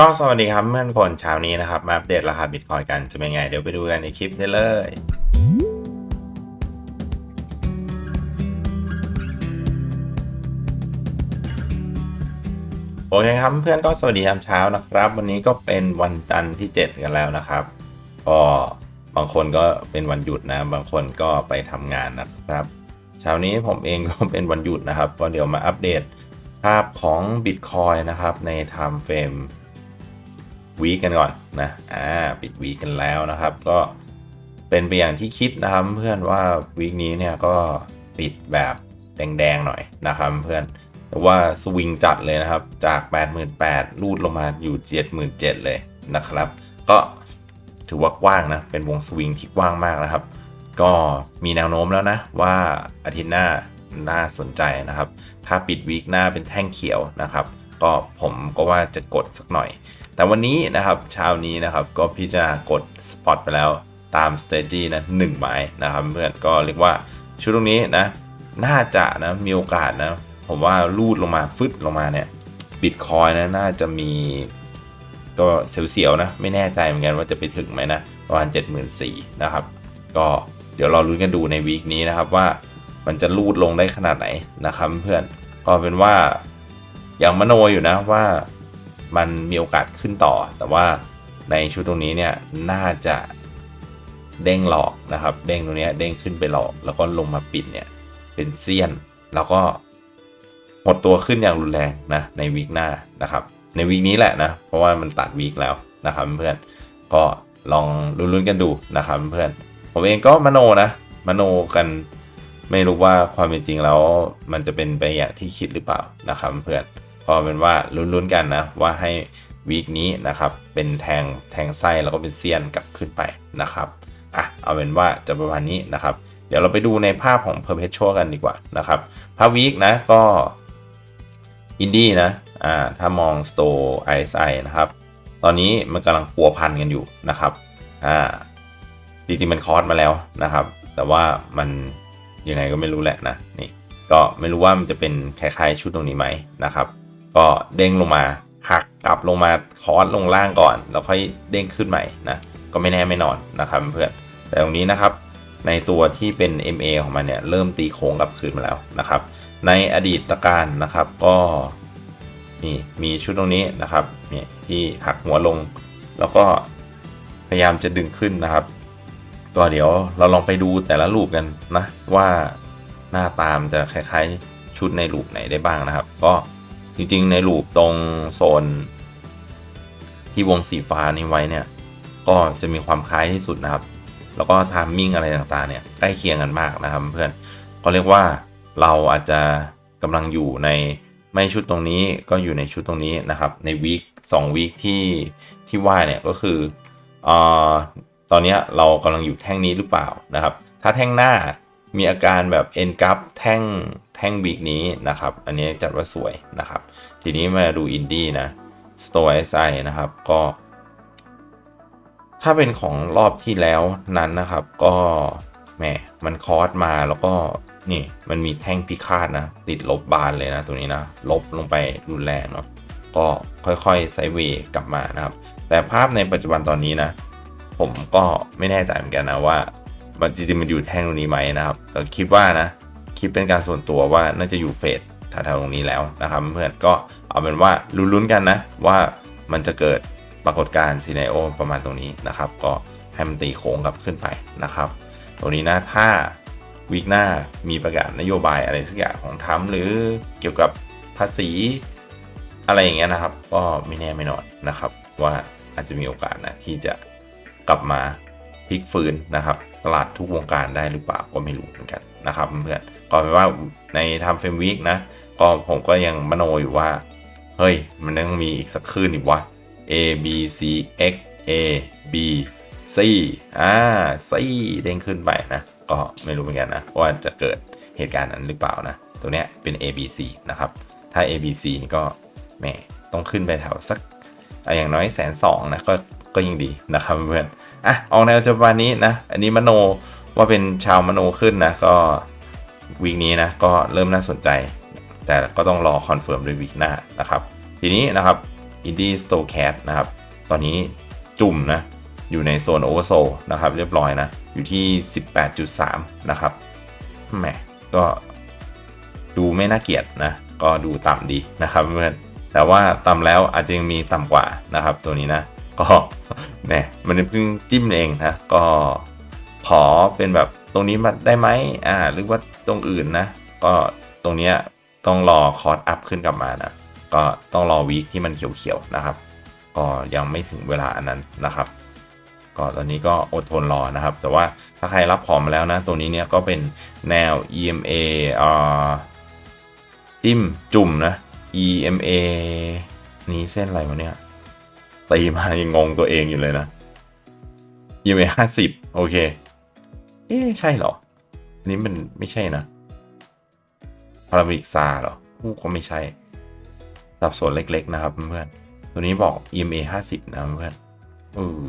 ก็สวัสดีครับเพื่อนคนเช้านี้นะครับ มาอัปเดตราคาบิตคอยกันจะเป็นไง เดี๋ยวไปดูกันในคลิปได้เลยโอเคครับเพื่อนก็สวัสดียามเช้านะครับ วันนี้ก็เป็นวันจันทร์ที่ 7 กันแล้วนะครับ ก็บางคนก็เป็นวันหยุดนะ บางคนก็ไปทำงานนะครับเช้านี้ผมเองก็เป็นวันหยุดนะครับ ก็เดี๋ยวมาอัปเดตภาพของ Bitcoin นะครับใน Time Frame วีกันก่อนนะอ่าปิดวีกันแล้วนะครับ ก็เป็นไปอย่างที่คิดนะครับเพื่อนว่าวีคนี้เนี่ยก็ปิดแบบแดงๆหน่อยนะครับเพื่อนแต่ว่าสวิงจัดเลยนะครับจาก 88,000ลูดลงมาอยู่ 77,000 เลยนะครับ ก็ถือว่ากว้างนะเป็นวงสวิงที่กว้างมากนะครับ ก็มีแนวโน้มแล้วนะว่าอาทิตย์หน้าน่าสนใจนะครับ ถ้าปิดวีคหน้าเป็นแท่งเขียวนะครับ ก็ผมก็ว่าจะกดสักหน่อย แต่วันนี้นะครับเช้านี้นะครับก็พิจารณากดสปอตไปแล้วตามสเตจี้นะหนึ่งไม้นะครับเพื่อนก็เรียกว่าชุดตรงนี้นะน่าจะนะมีโอกาสนะผมว่าลูดลงมาฟึดลงมาเนี่ยบิตคอยนะน่าจะมีก็เสียวๆนะไม่แน่ใจเหมือนกันว่าจะไปถึงไหมนะประมาณ 74,000นะครับ ก็เดี๋ยวเราลุ้นกันดูในวีคนี้นะครับว่ามันจะลูดลงได้ขนาดไหนนะครับเพื่อนก็เป็นว่าอย่างมโนอยู่นะว่า มันมีโอกาสขึ้นต่อ แต่ว่าในชุดตรงนี้เนี่ยน่าจะเด้งหลอกนะครับ เด้งตรงนี้เด้งขึ้นไปหลอก แล้วก็ลงมาปิดเนี่ยเป็นเซียน แล้วก็หมดตัวขึ้นอย่างรุนแรงนะในวีคหน้านะครับ ในวีคนี้แหละนะเพราะว่ามันตัดวีคแล้วนะครับเพื่อนก็ลองลุ้นๆกันดูนะครับเพื่อนผมเองก็มโนนะมโนกันไม่รู้ว่าความเป็นจริงแล้วมันจะเป็นไปอย่างที่คิดหรือเปล่านะครับเพื่อน ก็เป็นว่าลุ้นๆกันนะว่าให้วีคนี้นะครับเป็นแทงแทงไส้แล้วก็เป็นเซียนกลับขึ้นไปนะครับอะเอาเป็นว่าจะประมาณนี้นะครับ เดี๋ยวเราไปดูในภาพของ Perpetual กันดีกว่านะครับภาพวีคนะก็อินดี้นะอ่าถ้ามอง Store ISI นะครับตอนนี้มันกำลังปัวพันกันอยู่นะครับอ่าจริงๆมันคอร์สมาแล้วนะครับ แต่ว่ามันยังไงก็ไม่รู้แหละนะนี่ก็ไม่รู้ว่ามันจะเป็นคล้ายๆชุดตรงนี้ไหมนะครับ ก็เด้งลงมาหักกลับลงมาคอสลงล่างก่อน แล้วค่อยเด้งขึ้นใหม่นะก็ไม่แน่ไม่นอนนะครับเพื่อนแต่ตรงนี้นะครับในตัวที่เป็น MA ของมันเนี่ยเริ่มตีโค้งกลับคืนมาแล้วนะครับ ในอดีตการนะครับก็นี่มีชุดตรงนี้นะครับนี่ที่หักหัวลง แล้วก็พยายามจะดึงขึ้นนะครับก็เดี๋ยวเราลองไปดูแต่ละรูปกันนะว่าหน้าตามจะคล้ายๆชุดในรูปไหนได้บ้างนะครับ ก็ จริงๆ ในรูปตรงโซน ที่วงสีฟ้านี้ไว้เนี่ย ก็จะมีความคล้ายที่สุดนะครับ แล้วก็ทามมิ่งอะไรต่างๆเนี่ยใกล้เคียงกันมากนะครับเพื่อนก็เรียกว่าเราอาจจะกำลังอยู่ในไม่ชุดตรงนี้ก็อยู่ในชุดตรงนี้นะครับ ในวีคสองวีคที่ที่ว่าเนี่ยก็คืออตอนนี้เรากำลังอยู่แท่งนี้หรือเปล่านะครับ ถ้าแท่งหน้า มีอาการแบบเอ็นกัฟแท่งแท่งวีคนี้นะครับ อันนี้จัดว่าสวยนะครับ ทีนี้มาดูอินดี้นะ Store SI นะครับก็ ถ้าเป็นของรอบที่แล้วนั้นนะครับ ก็แหมมันคอร์สมาแล้วก็นี่มันมีแท่งพิฆาตนะ ติดลบบานเลยนะตัวนี้นะ ลบลงไปรุนแรงเนาะก็ค่อยๆไซเวย์กลับมานะครับ แต่ภาพในปัจจุบันตอนนี้นะ ผมก็ไม่แน่ใจเหมือนกันนะว่า มันจริงๆมันอยู่แท่งตรงนี้ไหมนะครับแต่คิดว่านะคิดเป็นการส่วนตัวว่าน่าจะอยู่เฟสแถวๆตรงนี้แล้วนะครับเพื่อนก็เอาเป็นว่าลุ้นๆกันนะว่ามันจะเกิดปรากฏการณ์ซีเนโอประมาณตรงนี้นะครับ ก็ให้มันตีโค้งกลับขึ้นไปนะครับ ตรงนี้นะถ้าวีคหน้ามีประกาศนโยบายอะไรสักอย่างของทรัมหรือเกี่ยวกับภาษีอะไรอย่างเงี้ยนะครับ ก็ไม่แน่ไม่นอนนะครับ ว่าอาจจะมีโอกาสนะที่จะกลับมาพลิกฟื้นนะครับ ลาดทุกวงการได้หรือเปล่าก็ไม่รู้เหมือนกันนะครับเพื่อนก็เป็นว่าในทำเฟรมวีคนะก็ผมก็ยังมโนอยู่ว่า เฮ้ย มันต้องมีอีกสักคืนอีกวะ A B C X A B C อ่า C เด้งขึ้นไปนะ ก็ไม่รู้เหมือนกันนะ ว่าจะเกิดเหตุการณ์นั้นหรือเปล่านะ ตัวเนี้ยเป็น A B C นะครับ ถ้า A B C นี่ก็แหมต้องขึ้นไปแถวสักอะอย่างน้อยแสนสองนะก็ก็ยิ่งดีนะครับเพื่อน อะออกแนวจะประมาณนี้นะ อันนี้มโนว่าเป็นชาวมโนขึ้นนะ ก็วีคนี้นะ ก็เริ่มน่าสนใจ แต่ก็ต้องรอคอนเฟิร์มด้วยวีคหน้านะครับ ทีนี้นะครับ Indie Store Cat นะครับ ตอนนี้จุ่มนะ อยู่ในโซนโอเวอร์โซนะครับ เรียบร้อยนะ อยู่ที่ 18.3 นะครับแหมก็ดูไม่น่าเกลียดนะ ก็ดูต่ำดีนะครับเพื่อนแต่ว่าต่ำแล้วอาจจะยังมีต่ำกว่านะครับตัวนี้นะ ก็เนี่ยมันเพิ่งจิ้มเองนะก็ขอเป็นแบบตรงนี้มาได้ไหมอ่า หรือว่าตรงอื่นนะ ก็ตรงเนี้ยต้องรอคอร์สอัพขึ้นกลับมานะก็ต้องรอวีคที่มันเขียวๆนะครับ ก็ยังไม่ถึงเวลาอันนั้นนะครับ ก็ตอนนี้ก็อดทนรอนะครับ แต่ว่าถ้าใครรับขอมาแล้วนะ ตัวนี้เนี่ยก็เป็นแนว EMA อ่าจิ้มจุ่มนะ EMA นี้เส้นอะไรวะเนี่ย ตีมายังงงตัวเองอยู่เลยนะ EMA ห้าสิบโอเค เอ๊ใช่เหรอ อันนี้มันไม่ใช่นะพารามิกซาเหรออู้ก็ไม่ใช่สับสนเล็ก ๆ นะครับเพื่อนตัวนี้บอก EMA 50 นะเพื่อนเออ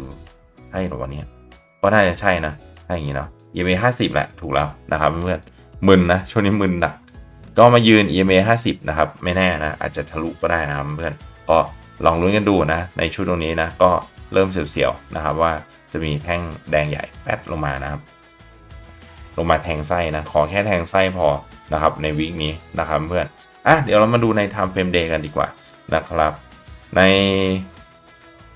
ใช่เหรอวะเนี่ยก็น่าจะใช่นะถ้าอย่างนี้เนาะ EMA 50 แหละ ถูกแล้วนะครับเพื่อนมึนนะ ช่วงนี้มึนหนักก็มายืน EMA 50 นะครับ ไม่แน่นะ อาจจะทะลุก็ได้นะครับเพื่อนก็ ลองลุ้นกันดูนะ ในชุดตรงนี้นะก็เริ่มเสียวๆนะครับว่าจะมีแท่งแดงใหญ่แป๊ดลงมานะครับ ลงมาแทงไส้นะ ขอแค่แทงไส้พอนะครับ ในวีคนี้นะครับเพื่อนอะเดี๋ยวเรามาดูใน time frame day กันดีกว่านะครับ ใน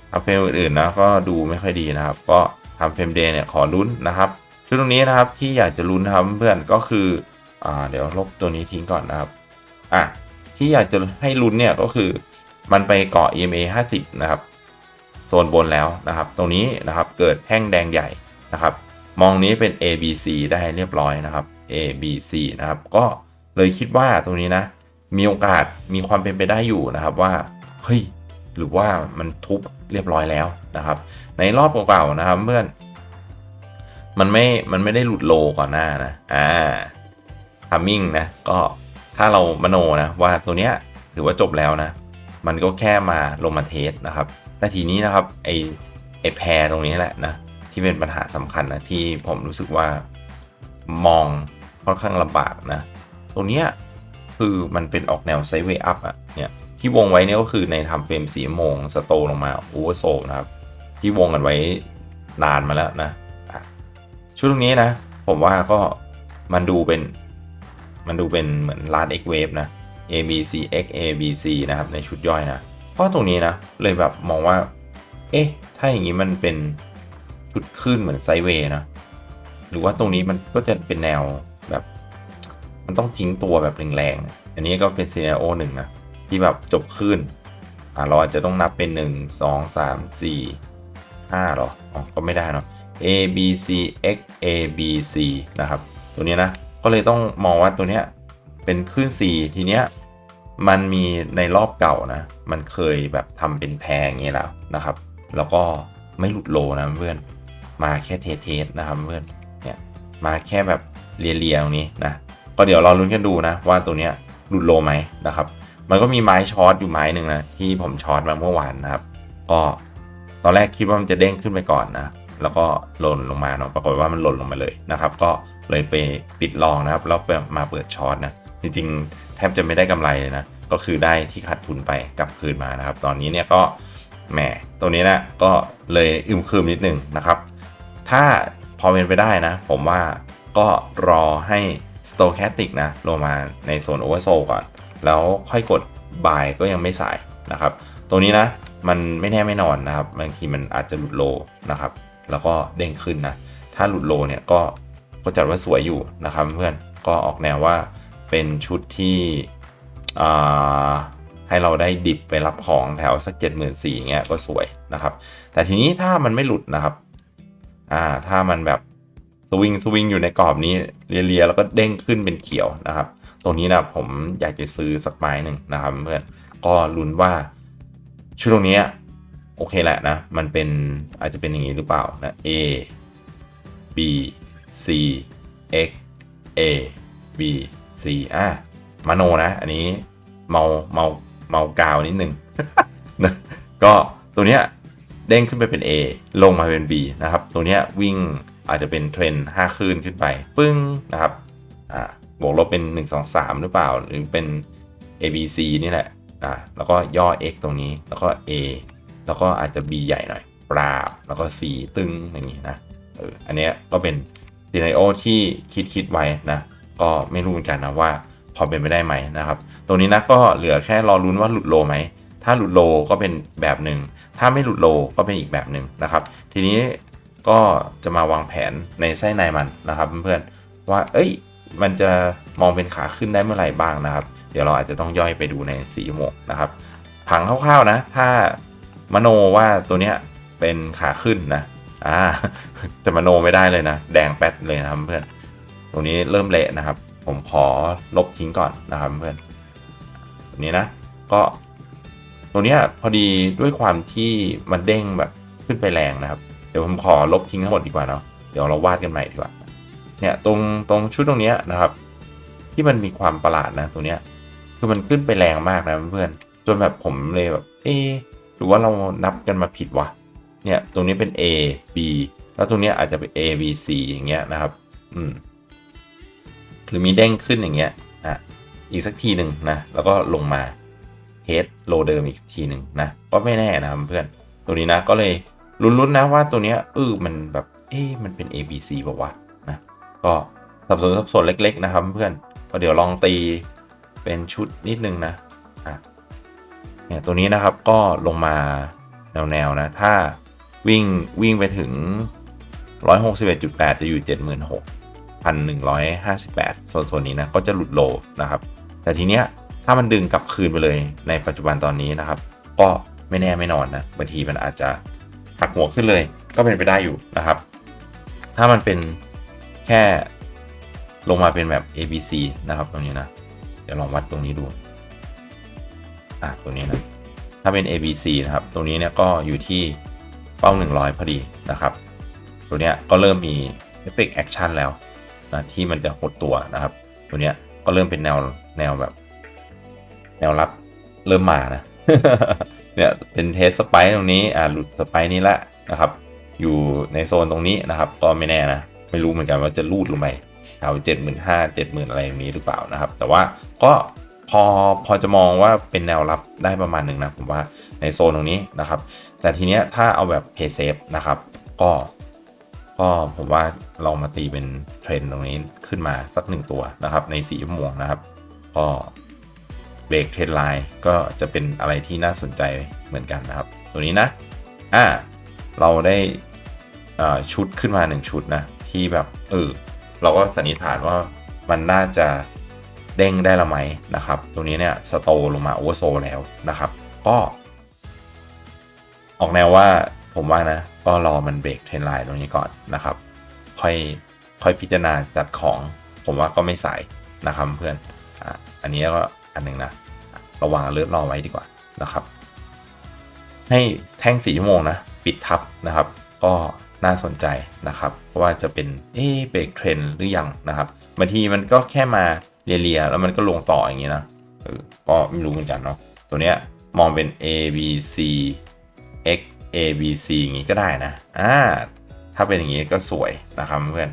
time frame อื่นๆนะก็ดูไม่ค่อยดีนะครับ ก็ time frame day เนี่ยขอลุ้นนะครับชุดตรงนี้นะครับที่อยากจะลุ้นนะครับเพื่อนก็คืออ่าเดี๋ยวลบตัวนี้ทิ้งก่อนนะครับอะที่อยากจะให้ลุ้นเนี่ยก็คือ มันไปเกาะ EMA 50 นะครับโซนบนแล้วนะครับ ตรงนี้นะครับเกิดแท่งแดงใหญ่นะครับ มองนี้เป็น A B C ได้เรียบร้อยนะครับ A B C นะครับ ก็เลยคิดว่าตรงนี้นะ มีโอกาสมีความเป็นไปได้อยู่นะครับว่าเฮ้ยหรือว่ามันทุบเรียบร้อยแล้วนะครับ ในรอบเก่าๆนะครับเพื่อนมันไม่ มันไม่ได้หลุดโลก่อนหน้านะ อ่าทัมมิ่งนะ ก็ถ้าเรามโนนะว่าตัวเนี้ยถือว่าจบแล้วนะ มันก็แค่มาลงมาเทสนะครับแต่ทีนี้นะครับไอไอแพรตรงนี้แหละนะที่เป็นปัญหาสำคัญนะที่ผมรู้สึกว่ามองค่อนข้างลำบากนะ ตรงเนี้ยคือมันเป็นออกแนวไซเวอัพอะเนี่ยที่วงไว้เนี่ยก็คือในทำเฟรมสีโมงสโตลงมาโอเวอร์โซนะครับ ที่วงกันไว้นานมาแล้วนะชุดตรงนี้นะ ผมว่าก็มันดูเป็น มันดูเป็นเหมือนลาด X wave นะ A B C X A B C นะครับในชุดย่อยนะ เพราะตรงนี้นะ เลยแบบมองว่า เอ๊ะ ถ้าอย่างนี้มันเป็นชุดขึ้นเหมือนไซเวย์นะ หรือว่าตรงนี้มันก็จะเป็นแนวแบบ มันต้องทิ้งตัวแบบแรงๆ อันนี้ก็เป็นซีเนโอหนึ่งนะ ที่แบบจบขึ้นอ่าเราอาจจะต้องนับเป็น 1 2 3 4 5หรออ๋อก็ไม่ได้เนาะ A B C X A B C นะครับ ตัวนี้นะ ก็เลยต้องมองว่าตัวเนี้ย เป็นคลื่น C ทีเนี้ยมันมีในรอบเก่านะ มันเคยแบบทำเป็นแพงอย่างเงี้ยแล้วนะครับ แล้วก็ไม่หลุดโลนะเพื่อน มาแค่เทสเทสนะครับเพื่อนเนี่ยมาแค่แบบเลียๆตรงนี้นะก็เดี๋ยวเราลุ้นกันดูนะ ว่าตัวเนี้ยหลุดโลไหมนะครับ มันก็มีไม้ช็อตอยู่ไม้หนึ่งนะที่ผมช็อตมาเมื่อวานนะครับ ก็ตอนแรกคิดว่ามันจะเด้งขึ้นไปก่อนนะแล้วก็หล่นลงมาเนาะปรากฏว่ามันหล่นลงมาเลยนะครับ ก็เลยไปปิดลองนะครับแล้วมาเปิดช็อตนะ จริงๆ แทบจะไม่ได้กำไรเลยนะ ก็คือได้ที่ขาดทุนไปกลับคืนมานะครับ ตอนนี้เนี่ยก็แหมตัวนี้นะก็เลยอึมครึมนิดนึงนะครับ ถ้าพอเป็นไปได้นะ ผมว่าก็รอให้ stochastic นะลงมาในโซน oversold ก่อน แล้วค่อยกด buy ก็ยังไม่สายนะครับ ตัวนี้นะมันไม่แน่ไม่นอนนะครับบางทีมันอาจจะหลุดโลนะครับ แล้วก็เด้งขึ้นนะ ถ้าหลุดโลเนี่ยก็ก็จัดว่าสวยอยู่นะครับเพื่อนก็ออกแนวว่า เป็นชุดที่ให้เราได้ดิบไปรับของแถวสัก 7 4 0 0 0เงี้ยก็สวยนะครับ แต่ทีนี้ถ้ามันไม่หลุดนะครับอ่าถ้ามันแบบสวิงสวิงอยู่ในกรอบนี้เลียๆแล้วก็เด้งขึ้นเป็นเขียวนะครับ ตรงนี้นะผมอยากจะซื้อสักไม้หนึ่งนะครับเพื่อนก็ลุ้นว่าชุดตรงนี้โอเคแหละนะ มันเป็นอาจจะเป็นอย่างนี้หรือเปล่านะ A B C X A B C อะมโนนะ อันนี้เมาเมาเมากาวนิดนึงนะก็ตัวเนี้ยเด้งขึ้นไปเป็น A ลงมาเป็น B นะครับ ตัวเนี้ยวิ่งอาจจะเป็นเทรน5คืนขึ้นไป ปึ้งนะครับอ่าบวกลบเป็น 1 2 3 หรือเปล่า หรือเป็น A B C นี่แหละอ่าแล้วก็ย่อ x ตรงนี้แล้วก็ a แล้วก็อาจจะ b ใหญ่หน่อยปราบแล้วก็ c ตึงอย่างนี้นะเอออันเนี้ยก็เป็นซีน a โอที่คิดคิดไว้นะ ก็ไม่รู้เหมือนกันนะว่าพอเป็นไปได้ไหมนะครับ ตรงนี้นะก็เหลือแค่รอลุ้นว่าหลุดโลไหม ถ้าหลุดโลก็เป็นแบบหนึ่ง ถ้าไม่หลุดโลก็เป็นอีกแบบหนึ่งนะครับ ทีนี้ก็จะมาวางแผนในไส้ในมันนะครับเพื่อนๆว่า เอ้ย มันจะมองเป็นขาขึ้นได้เมื่อไหร่บ้างนะครับ เดี๋ยวเราอาจจะต้องย่อยไปดูในสีโมกนะครับ ผังคร่าวๆนะ ถ้ามโนว่าตัวเนี้ยเป็นขาขึ้นนะ อ่า จะมโนไม่ได้เลยนะ แดงแป๊ดเลยนะเพื่อน ตรงนี้เริ่มเละนะครับ ผมขอลบทิ้งก่อนนะครับเพื่อนตัวนี้นะก็ตัวนี้พอดีด้วยความที่มันเด้งแบบขึ้นไปแรงนะครับ เดี๋ยวผมขอลบทิ้งทั้งหมดดีกว่าเนาะเดี๋ยวเราวาดกันใหม่ดีกว่าเนี่ยตรงตรงชุดตรงนี้นะครับ ที่มันมีความประหลาดนะตัวเนี้ยคือมันขึ้นไปแรงมากนะเพื่อนจนแบบผมเลยแบบเอหรือว่าเรานับกันมาผิดวะเนี่ยตรงนี้เป็น A B แล้วตรงนี้อาจจะเป็น A B C อย่างเงี้ยนะครับ อืม หรือมีเด้งขึ้นอย่างเงี้ยอะอีกสักทีหนึ่งนะ แล้วก็ลงมาเฮดโลเดิมอีกทีหนึ่งนะ ก็ไม่แน่นะเพื่อน ตัวนี้นะก็เลยลุ้นๆนะว่าตัวเนี้ยเออมันแบบเอ๊มันเป็น A B C ป่าวะนะก็สับสนสับสนเล็ก ๆ นะครับเพื่อนก็เดี๋ยวลองตีเป็นชุดนิดนึงนะอะเนี่ยตัวนี้นะครับก็ลงมาแนวๆนะ ถ้าวิ่งวิ่งไปถึง 161.8 จะอยู่ 76,158ส่วนส่วนนี้นะก็จะหลุดโลนะครับ แต่ทีเนี้ยถ้ามันดึงกลับคืนไปเลยในปัจจุบันตอนนี้นะครับ ก็ไม่แน่ไม่นอนนะบางทีมันอาจจะหักหัวขึ้นเลย ก็เป็นไปได้อยู่นะครับ ถ้ามันเป็นแค่ลงมาเป็นแบบ A B C นะครับตรงนี้นะ เดี๋ยวลองวัดตรงนี้ดูอะตัวนี้นะถ้าเป็น A B C นะครับ ตรงนี้เนี่ยก็อยู่ที่เป้า 100 พอดีนะครับ ตัวเนี้ยก็เริ่มมี Effect Action แล้ว นะที่มันจะหดตัวนะครับ ตัวเนี้ยก็เริ่มเป็นแนวแนวแบบ แนวรับเริ่มมานะเนี่ยเป็นเทสสไปตรงนี้อ่าหลุดสไปนี้ละนะครับ อยู่ในโซนตรงนี้นะครับ ก็ไม่แน่นะ ไม่รู้เหมือนกันว่าจะลูดลงไปแถวเจ็ดหมื่นห้าเจ็ดหมื่นอะไรอย่างนี้หรือเปล่านะครับ แต่ว่าก็พอพอจะมองว่าเป็นแนวรับได้ประมาณหนึ่งนะผมว่าในโซนตรงนี้นะครับ แต่ทีเนี้ยถ้าเอาแบบเพย์เซฟนะครับ ก็ก็ผมว่า ลองมาตีเป็นเทรนตรงนี้ขึ้นมาสักหนึ่งตัวนะครับ ในสีชั่วโมงนะครับ ก็เบรกเทรนไลน์ก็จะเป็นอะไรที่น่าสนใจเหมือนกันนะครับ ตัวนี้นะอ่าเราได้อ่าชุดขึ้นมาหนึ่งชุดนะ ที่แบบเออเราก็สันนิษฐานว่ามันน่าจะเด้งได้ละไหมนะครับ ตัวนี้เนี่ยสโตลงมาโอเวอร์โซแล้วนะครับ ก็ ออกแนวว่าผมว่านะ ก็รอมันเบรกเทรนไลน์ตรงนี้ก่อนนะครับ ค่อยค่อยพิจารณาจัดของ ผมว่าก็ไม่สายนะครับเพื่อนอะอันนี้ก็อันหนึ่งนะ ระวังเลือดรอไว้ดีกว่านะครับ ให้แท่งสีชั่วโมงนะปิดทับนะครับ ก็น่าสนใจนะครับ เพราะว่าจะเป็นเอ๊เบรกเทรนหรือยังนะครับบางทีมันก็แค่มาเลียๆแล้วมันก็ลงต่ออย่างนี้นะก็ไม่รู้เหมือนกันเนาะตัวเนี้ยมองเป็น A B C X A B C อย่างนี้ก็ได้นะอ่า ถ้าเป็นอย่างนี้ก็สวยนะครับเพื่อน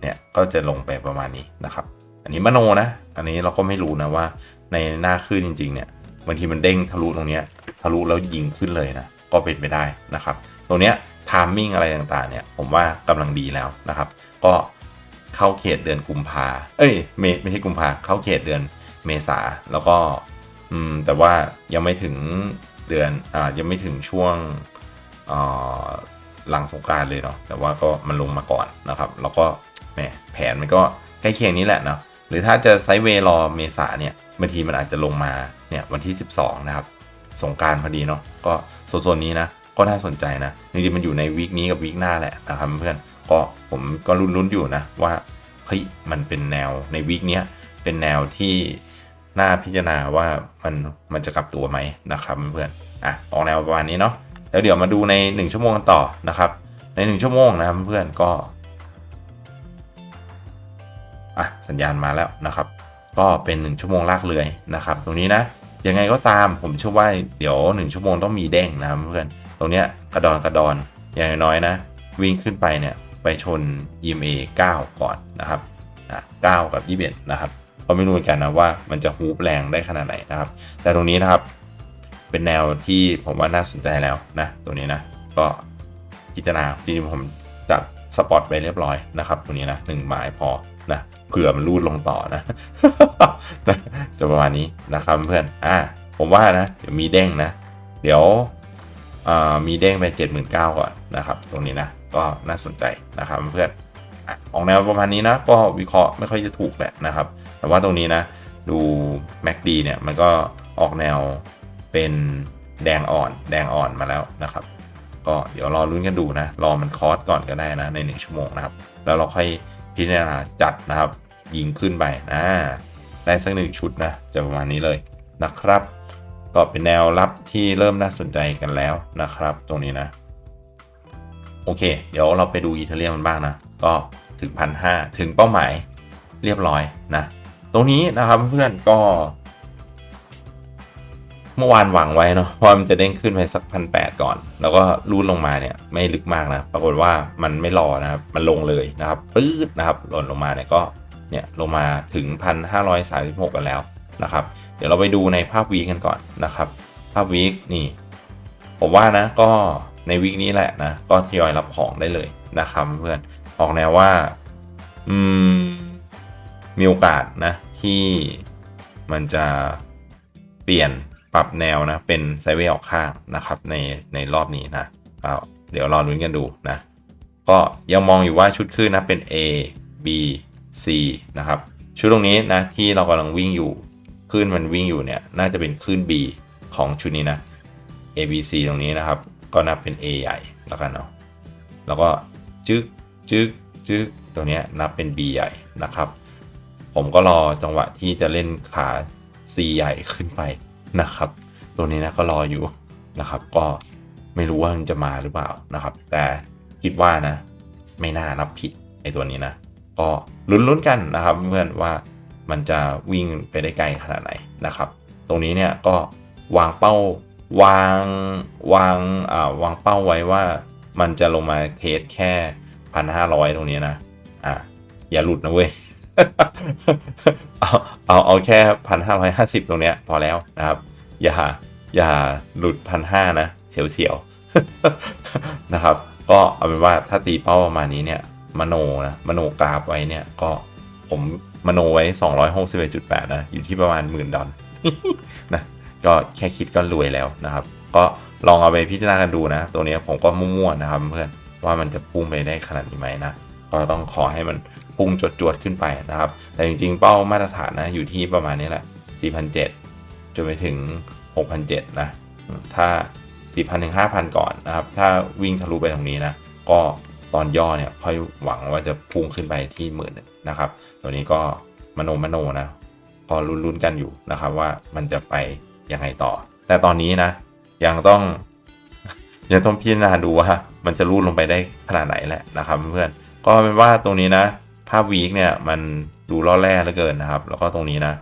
เนี่ยก็จะลงไปประมาณนี้นะครับ อันนี้มโนนะ อันนี้เราก็ไม่รู้นะว่าในหน้าขึ้นจริง ๆ เนี่ยบางทีมันเด้งทะลุตรงเนี้ยทะลุแล้วยิงขึ้นเลยนะก็เป็นไปได้นะครับตรงเนี้ยทามมิ่งอะไรต่างๆเนี่ยผมว่ากำลังดีแล้วนะครับ ก็เข้าเขตเดือนกุมภาเอ้ยเมไม่ใช่กุมภาเข้าเขตเดือนเมษาแล้วก็อืมแต่ว่ายังไม่ถึงเดือนอ่ายังไม่ถึงช่วงอ่า หลังสงการเลยเนาะแต่ว่าก็มันลงมาก่อนนะครับ แล้วก็แหมแผนมันก็ใกล้เคียงนี้แหละเนาะหรือถ้าจะไซเวรอเมษาเนี่ยบางทีมันอาจจะลงมาเนี่ยวันที่ 12 นะครับ สงการพอดีเนาะก็โซนนี้นะ ก็น่าสนใจนะจริงๆมันอยู่ในวีคนี้กับวีคหน้าแหละนะครับเพื่อนก็ผมก็ลุ้นๆอยู่นะว่าเฮ้ยมันเป็นแนวในวีคนี้เป็นแนวที่น่าพิจารณาว่ามันมันจะกลับตัวไหมนะครับเพื่อนอะออกแนวประมาณนี้เนาะ แล้วเดี๋ยวมาดูใน 1 ชั่วโมงกันต่อนะครับ ใน 1 ชั่วโมงนะครับเพื่อนก็อะสัญญาณมาแล้วนะครับ ก็เป็น 1 ชั่วโมงลากเรือยนะครับ ตรงนี้นะยังไงก็ตามผมเชื่อว่าเดี๋ยว 1 ชั่วโมงต้องมีเด้งนะเพื่อนตรงเนี้ยกระดอนกระดอนอย่างน้อยนะ วิ่งขึ้นไปเนี่ยไปชน EMA 9 ก่อนนะครับอะ9กับ 21 นะครับก็ไม่รู้เหมือนกันนะว่ามันจะฮูบแรงได้ขนาดไหนนะครับ แต่ตรงนี้นะครับ เป็นแนวที่ผมว่าน่าสนใจแล้วนะตัวนี้นะก็พิจารณาจริงๆผมจัดสปอตไปเรียบร้อยนะครับตัวนี้นะหนึ่งหมายพอนะเผื่อมันรูดลงต่อนะนะจะประมาณนี้นะครับเพื่อนอ่าผมว่านะเดี๋ยวมีเด้งนะ เดี๋ยวอ่ามีเด้งไป79,000ก่อนนะครับ ตรงนี้นะก็น่าสนใจนะครับเพื่อนอออกแนวประมาณนี้นะ ก็วิเคราะห์ไม่ค่อยจะถูกแหละนะครับ แต่ว่าตรงนี้นะ ดู MACD เนี่ยมันก็ออกแนว เป็นแดงอ่อน แดงอ่อนมาแล้วนะครับ ก็เดี๋ยวรอรุ้นกันดูนะ รอมันคอร์สก่อนก็ได้นะใน 1 ชั่วโมงนะครับ แล้วเราค่อยพิจารณาจัดนะครับ ยิงขึ้นไปนะ ได้สักหนึ่งชุดนะ จะประมาณนี้เลยนะครับ ก็เป็นแนวรับที่เริ่มน่าสนใจกันแล้วนะครับ ตรงนี้นะ โอเค เดี๋ยวเราไปดูอีเทเรียมมันบ้างนะ ก็ถึงพันห้าถึงเป้าหมายเรียบร้อยนะ ตรงนี้นะครับเพื่อนก็ เมื่อวานหวังไว้เนาะว่าะมันจะเด้งขึ้นไปสักพันแปดก่อน แล้วก็รูดลงมาเนี่ยไม่ลึกมากนะปรากฏว่ามันไม่รอนะครับมันลงเลยนะครับปื๊ดนะครับหล่นลงมาเนี่ยก็เนี่ยลงมาถึงพันห้าร้อยสาสิบหกกันแล้วนะครับเดี๋ยวเราไปดูในภาพวีกันก่อนนะครับ ภาพวีคนี่ผมว่านะก็ในวีคนี้แหละนะก็ทยอยรับของได้เลยนะครับเพื่อนออกแนวว่าอืมมีโอกาสนะที่มันจะเปลี่ยน ปรับแนวนะ เป็นไซเวย์ออกข้างนะครับ ในในรอบนี้นะก็เดี๋ยวรอลุ้นกันดูนะ ก็ยังมองอยู่ว่าชุดขึ้นนะเป็น A B C นะครับ ชุดตรงนี้นะที่เรากำลังวิ่งอยู่ขึ้นมันวิ่งอยู่เนี่ยน่าจะเป็นขึ้น B ของชุดนี้นะ A B C ตรงนี้นะครับ ก็นับเป็น A ใหญ่แล้วกันเนาะแล้วก็จึ๊กจึ๊กจึ๊กตัวเนี้ยนับเป็น B ใหญ่นะครับ ผมก็รอจังหวะที่จะเล่นขา C ใหญ่ขึ้นไป นะครับ ตัวนี้นะก็รออยู่นะครับ ก็ไม่รู้ว่ามันจะมาหรือเปล่านะครับ แต่คิดว่านะ ไม่น่านับผิดไอตัวนี้นะก็ลุ้นๆกันนะครับเพื่อนว่ามันจะวิ่งไปได้ไกลขนาดไหนนะครับ ตรงนี้เนี่ยก็วางเป้าวางวางอ่าวางเป้าไว้ว่ามันจะลงมาเทสแค่พันห้าร้อยตรงนี้นะอะอย่าหลุดนะเว้ย เอาเอาเอาแค่พันห้าร้อยห้าสิบตรงเนี้ยพอแล้วนะครับ อย่าอย่าหลุดพันห้านะเสียวๆนะครับ ก็เอาเป็นว่าถ้าตีเป้าประมาณนี้เนี่ยมโนนะมโนกราฟไว้เนี่ยก็ผมมโนไว้ 261.8 นะ อยู่ที่ประมาณหมื่นดอลนะก็แค่คิดก็รวยแล้วนะครับ ก็ลองเอาไปพิจารณากันดูนะ ตัวนี้ผมก็มั่วๆนะครับเพื่อนว่ามันจะพุ่งไปได้ขนาดนี้ไหมนะ ก็ต้องขอให้มัน พุ่งจวดๆขึ้นไปนะครับ แต่จริงๆ เป้ามาตรฐานนะอยู่ที่ประมาณนี้แหละ4,700จนไปถึง6,700นะถ้า 4,000ถึง5,000 ก่อนนะครับ ถ้าวิ่งทะลุไปตรงนี้นะ ก็ตอนย่อเนี่ยค่อยหวังว่าจะพุ่งขึ้นไปที่หมื่นนะครับ ตัวนี้ก็มโนมโนนะพอลุ้นๆกันอยู่นะครับว่ามันจะไปยังไงต่อ แต่ตอนนี้นะ ยังต้องยังต้องพิจารณาดูว่ามันจะรูดลงไปได้ขนาดไหนแหละนะครับเพื่อนก็เป็นว่าตรงนี้นะ ภาพวีคเนี่ยมันดูล่อแร่เหลือเกินนะครับ แล้วก็ตรงนี้นะ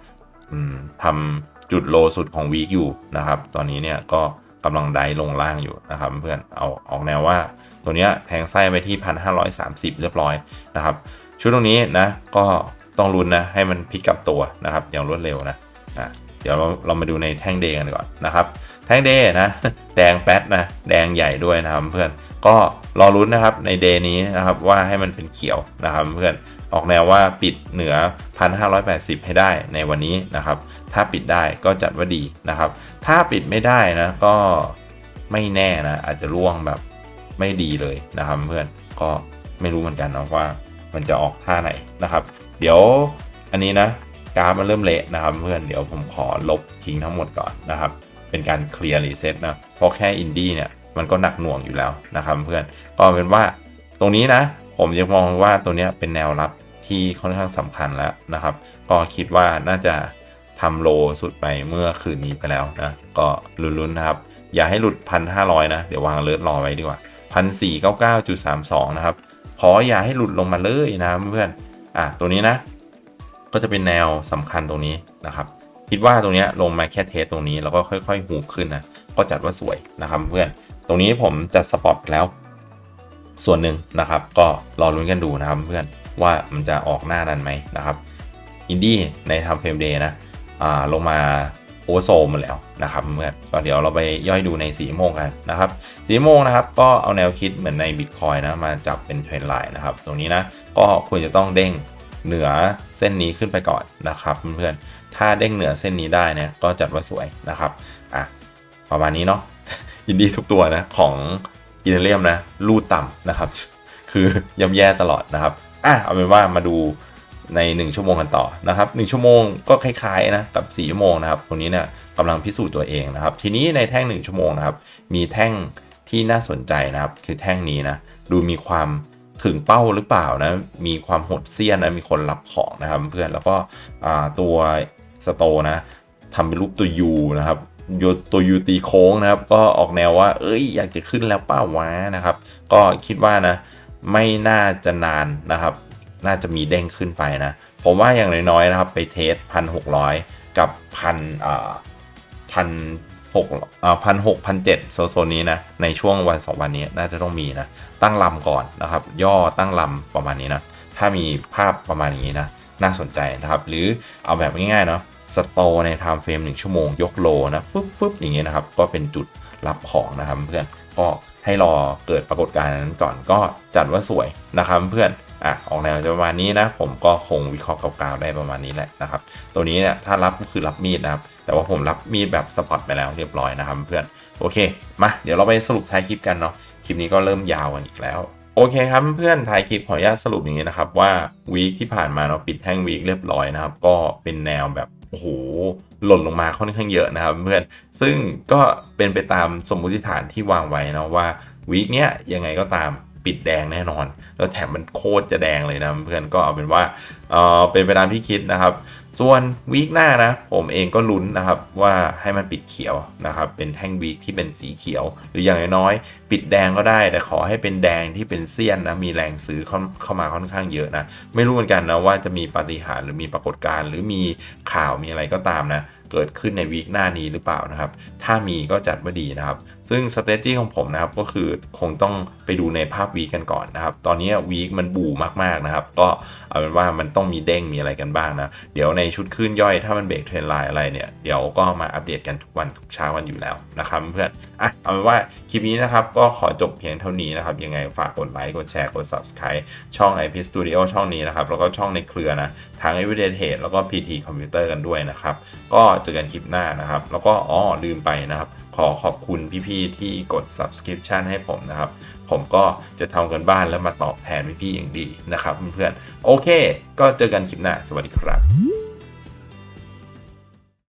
ทำจุดโลสุดของวีคอยู่นะครับ ตอนนี้เนี่ยก็กำลังไดลงล่างอยู่นะครับ เพื่อนเอาออกแนวว่าตัวเนี้ยแทงไส้ไปที่ 1,530 เรียบร้อยนะครับ ชุดตรงนี้นะก็ต้องลุ้นนะให้มันพลิกกลับตัวนะครับ อย่างรวดเร็วนะอะ เดี๋ยวเราเรามาดูในแท่งเดย์กันก่อนนะครับ แท่งเดนะ แดงแป๊ดนะ แดงใหญ่ด้วยนะครับเพื่อน ก็รอลุ้นนะครับในเดย์นี้นะครับว่าให้มันเป็นเขียวนะครับเพื่อน ออกแนวว่าปิดเหนือ 1,580 ให้ได้ในวันนี้นะครับ ถ้าปิดได้ก็จัดว่าดีนะครับ ถ้าปิดไม่ได้นะก็ไม่แน่นะอาจจะร่วงแบบไม่ดีเลยนะครับเพื่อน ก็ไม่รู้เหมือนกันนะว่ามันจะออกท่าไหนนะครับ เดี๋ยวอันนี้นะ กราฟมันเริ่มเละนะครับเพื่อนเดี๋ยวผมขอลบทิ้งทั้งหมดก่อนนะครับ เป็นการเคลียร์รีเซ็ตนะเพราะแค่อินดี้เนี่ยมันก็หนักหน่วงอยู่แล้วนะครับเพื่อนก็เป็นว่าตรงนี้นะ ผมยังมองว่าตัวนี้เป็นแนวรับที่ค่อนข้างสำคัญแล้วนะครับ ก็คิดว่าน่าจะทำโลสุดไปเมื่อคืนนี้ไปแล้วนะ ก็ลุ้นๆนะครับ อย่าให้หลุด 1,500 นะ เดี๋ยววางเลิศรอไว้ดีกว่า 1,499.32 นะครับ ขออย่าให้หลุดลงมาเลยนะเพื่อน อะ ตัวนี้นะ ก็จะเป็นแนวสำคัญตรงนี้นะครับ คิดว่าตรงนี้ลงมาแค่เทสตรงนี้แล้วก็ค่อย ๆ หูบขึ้นนะก็จัดว่าสวยนะครับเพื่อนตรงนี้ผมจัดสปอตแล้ว ส่วนหนึ่งนะครับ ก็รอลุ้นกันดูนะครับเพื่อนว่ามันจะออกหน้านั้นไหมนะครับอินดี้ในทำเฟรมเดย์นะอ่าลงมาโอเวอร์โซลหมาแล้วนะครับเพื่อนก็เดี๋ยวเราไปย่อยดูในสีโมงกันนะครับสีโมงนะครับก็เอาแนวคิดเหมือนใน Bitcoin นะมาจับเป็นเทรนไลน์นะครับตรงนี้นะก็ควรจะต้องเด้ง เหนือเส้นนี้ขึ้นไปก่อนนะครับเพื่อนๆ ถ้าเด้งเหนือเส้นนี้ได้นี่ยก็จัดว่าสวยนะครับอะประมาณนี้เนาะยินดีทุกตัวนะของอีเทเรียมนะรูดต่ำนะครับ คือย่ำแย่ตลอดนะครับอะเอาเป็นว่ามาดูใน 1 ชั่วโมงกันต่อนะครับ1ชั่วโมงก็คล้ายๆนะกับ 4 ชั่วโมงนะครับตรงนี้เนี่ยกำลังพิสูจน์ตัวเองนะครับ ทีนี้ในแท่ง 1 ชั่วโมงนะครับ มีแท่งที่น่าสนใจนะครับ คือแท่งนี้นะ ดูมีความ ถึงเป้าหรือเปล่านะ มีความหดเสี้ยนนะ มีคนรับของนะครับเพื่อน แล้วก็ตัวสโตนะทำเป็นรูปตัว U นะครับโยตัวยูตีโค้งนะครับ ก็ออกแนวว่า เอ้ย อยากจะขึ้นแล้วป้าวะนะครับ ก็คิดว่านะ ไม่น่าจะนานนะครับ น่าจะมีเด้งขึ้นไปนะ ผมว่าอย่างน้อยๆนะครับ ไปเทสพันหกร้อยกับพันอ่าพัน หกอ่าพันหกพันเจ็ดโซนนี้นะ ในช่วงวันสองวันนี้น่าจะต้องมีนะ ตั้งลำก่อนนะครับ ย่อตั้งลำประมาณนี้นะ ถ้ามีภาพประมาณนี้นะ น่าสนใจนะครับ หรือเอาแบบง่ายๆเนาะสโตในไทม์เฟรม1ชั่วโมงยกโลนะฟึบฟึบอย่างเงี้ยนะครับ ก็เป็นจุดรับของนะครับเพื่อนก็ให้รอเกิดปรากฏการณ์นั้นก่อนก็จัดว่าสวยนะครับเพื่อนอะออกแนวจะประมาณนี้นะ ผมก็คงวิเคราะห์กาวๆได้ประมาณนี้แหละนะครับ ตัวนี้เนี่ยถ้ารับก็คือรับมีดนะครับแต่ว่าผมรับมีดแบบสปอตไปแล้วเรียบร้อยนะครับเพื่อนโอเค มาเดี๋ยวเราไปสรุปท้ายคลิปกันเนาะคลิปนี้ก็เริ่มยาวกันอีกแล้วโอเคครับเพื่อนท้ายคลิปขออนุญาตสรุปอย่างนี้นะครับว่าวีคที่ผ่านมาเราปิดแท่งวีคเรียบร้อยนะครับก็เป็นแนวแบบโอ้โหหล่นลงมาค่อนข้างเยอะนะครับเพื่อนซึ่งก็เป็นไปตามสมมุติฐานที่วางไว้นะว่าวีคเนี้ยยังไงก็ตามปิดแดงแน่นอน แล้วแถมมันโคตรจะแดงเลยนะเพื่อนก็เอาเป็นว่าเออเป็นไปตามที่คิดนะครับ ส่วนวีคหน้านะ ผมเองก็ลุ้นนะครับว่าให้มันปิดเขียวนะครับ เป็นแท่งวีคที่เป็นสีเขียว หรืออย่างน้อยๆปิดแดงก็ได้ แต่ขอให้เป็นแดงที่เป็นเสี้ยนนะมีแรงซื้อเข้าเข้ามาค่อนข้างเยอะนะ ไม่รู้เหมือนกันนะว่าจะมีปาฏิหาริย์หรือมีปรากฏการณ์หรือมีข่าวมีอะไรก็ตามนะ เกิดขึ้นในวีคหน้านี้หรือเปล่านะครับ ถ้ามีก็จัดว่าดีนะครับ ซึ่งสเตจี้ของผมนะครับก็คือคงต้องไปดูในภาพวีคกันก่อนนะครับ ตอนนี้วีคมันบูมากๆนะครับ ก็เอาเป็นว่ามันต้องมีเด้งมีอะไรกันบ้างนะ เดี๋ยวในชุดขึ้นย่อยถ้ามันเบรกเทรนไลน์อะไรเนี่ย เดี๋ยวก็มาอัปเดตกันทุกวันทุกเช้าวันอยู่แล้วนะครับเพื่อน อะเอาเป็นว่าคลิปนี้นะครับก็ขอจบเพียงเท่านี้นะครับ ยังไงฝากกดไลค์กดแชร์กด subscribe ช่อง IP Studio ช่องนี้นะครับแล้วก็ช่องในเครือนะทั้ง Everyday Trade แล้วก็ PT Computer กันด้วยนะครับก็เจอกันคลิปหน้านะครับ แล้วก็อ๋อลืมไปนะครับ ขอขอบคุณพี่ๆที่กด subscription ให้ผมนะครับ ผมก็จะทำกันบ้านแล้วมาตอบแทนพี่ๆอย่างดีนะครับเพื่อนๆโอเค ก็เจอกันคลิปหน้า สวัสดีครับ